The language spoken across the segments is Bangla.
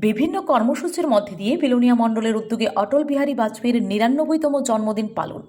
বিভিন্ন কর্মসূচির মধ্যে দিয়ে বিলোনিয়া মণ্ডলের উদ্যোগে অটল বিহারী বাজপেয়ীর নিরানব্বইতম জন্মদিন পালন।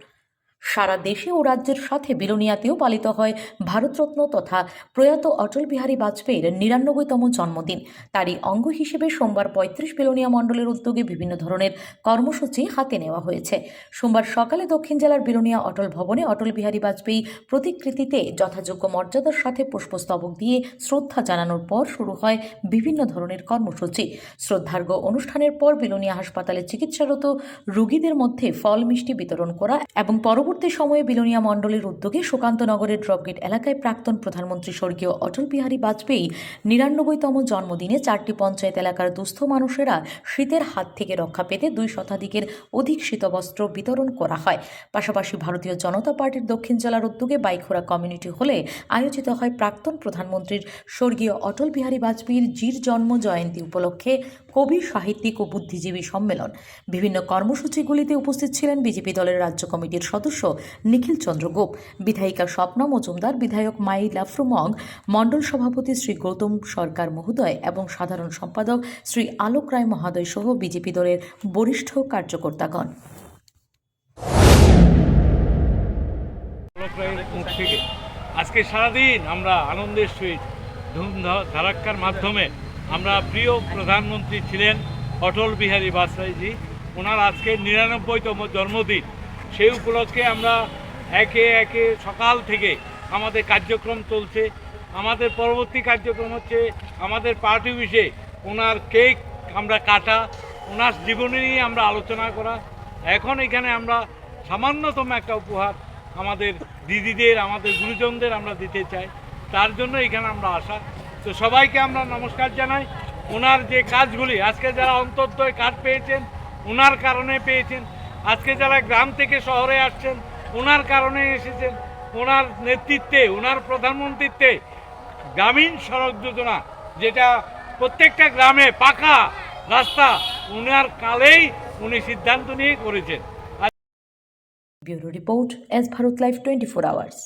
সারা দেশে ও রাজ্যের সাথে বিলোনিয়াতেও পালিত হয় ভারতরত্ন তথা প্রয়াত অটল বিহারী বাজপেয়ীর নিরানব্বইতম জন্মদিন। তারই অঙ্গ হিসেবে সোমবার পঁয়ত্রিশ বিলোনিয়া মণ্ডলের উদ্যোগে বিভিন্ন ধরনের কর্মসূচি হাতে নেওয়া হয়েছে। সোমবার সকালে দক্ষিণ জেলার বিলোনিয়া অটল ভবনে অটল বিহারী বাজপেয়ী প্রতিকৃতিতে যথাযোগ্য মর্যাদার সাথে পুষ্পস্তবক দিয়ে শ্রদ্ধা জানানোর পর শুরু হয় বিভিন্ন ধরনের কর্মসূচি। শ্রদ্ধার্ঘ অনুষ্ঠানের পর বিলোনিয়া হাসপাতালে চিকিৎসারত রোগীদের মধ্যে ফল মিষ্টি বিতরণ করা এবং পরবর্তী সময়ে বিলোনিয়া মণ্ডলের উদ্যোগে সুকান্তনগরের ড্রপগেট এলাকায় প্রাক্তন প্রধানমন্ত্রী স্বর্গীয় অটল বিহারী বাজপেয়ী নিরানব্বইতম জন্মদিনে চারটি পঞ্চায়েত এলাকার দুস্থ মানুষেরা শীতের হাত থেকে রক্ষা পেতে দুই শতাধিকের অধিক শীতবস্ত্র বিতরণ করা হয়। পাশাপাশি ভারতীয় জনতা পার্টির দক্ষিণ জেলার উদ্যোগে বাইখোরা কমিউনিটি হলে আয়োজিত হয় প্রাক্তন প্রধানমন্ত্রীর স্বর্গীয় অটল বিহারী বাজপেয়ীর জির জন্ম জয়ন্তী উপলক্ষে কবি, সাহিত্যিক ও বুদ্ধিজীবী সম্মেলন। বিভিন্ন কর্মসূচিগুলিতে উপস্থিত ছিলেন বিজেপি দলের রাজ্য কমিটির সদস্য নিখিল চন্দ্র গোপ বিধায়িকা স্বপ্ন মজুমদার, বিধায়ক মাই লাফরুমং মণ্ডল সভাপতি শ্রী গৌতম সরকার মহোদয় এবং সাধারণ সম্পাদক শ্রী আলোক রায় মহোদয় সহ বিজেপি দলের বরিষ্ঠ কার্যকর্তাগণ। আজকে সারাদিন আমরা আনন্দের সহিত ধুম ধারাক্কার মাধ্যমে আমরা প্রিয় প্রধানমন্ত্রী ছিলেন অটল বিহারী বাজপেয়ীজি। ওনার আজকে নিরানব্বইতম জন্মদিন। সেই উপলক্ষে আমরা একে একে সকাল থেকে আমাদের কার্যক্রম চলছে। আমাদের পরবর্তী কার্যক্রম হচ্ছে আমাদের পার্টি অফিসে ওনার কেক আমরা কাটা, ওনার জীবনী নিয়ে আমরা আলোচনা করা। এখন এখানে আমরা সামান্যতম একটা উপহার আমাদের দিদিদের, আমাদের গুরুজনদের আমরা দিতে চাই। তার জন্য এখানে আমরা আসা। তো সবাইকে আমরা নমস্কার জানাই। ওনার যে কাজগুলি, আজকে যারা অন্তর্দয় কাজ পেয়েছেন, ওনার কারণে পেয়েছেন। আজকে যারা গ্রাম থেকে শহরে আসছেন, ওনার কারণে এসেছেন, ওনার নেতৃত্বে, ওনার প্রধানমন্ত্রীত্বে গ্রামীণ সড়ক যোজনা, যেটা প্রত্যেকটা গ্রামে পাকা রাস্তা ওনার কালেই উনি সিদ্ধান্ত নিয়ে করেছেন। Bureau report, S Bharat live twenty four hours.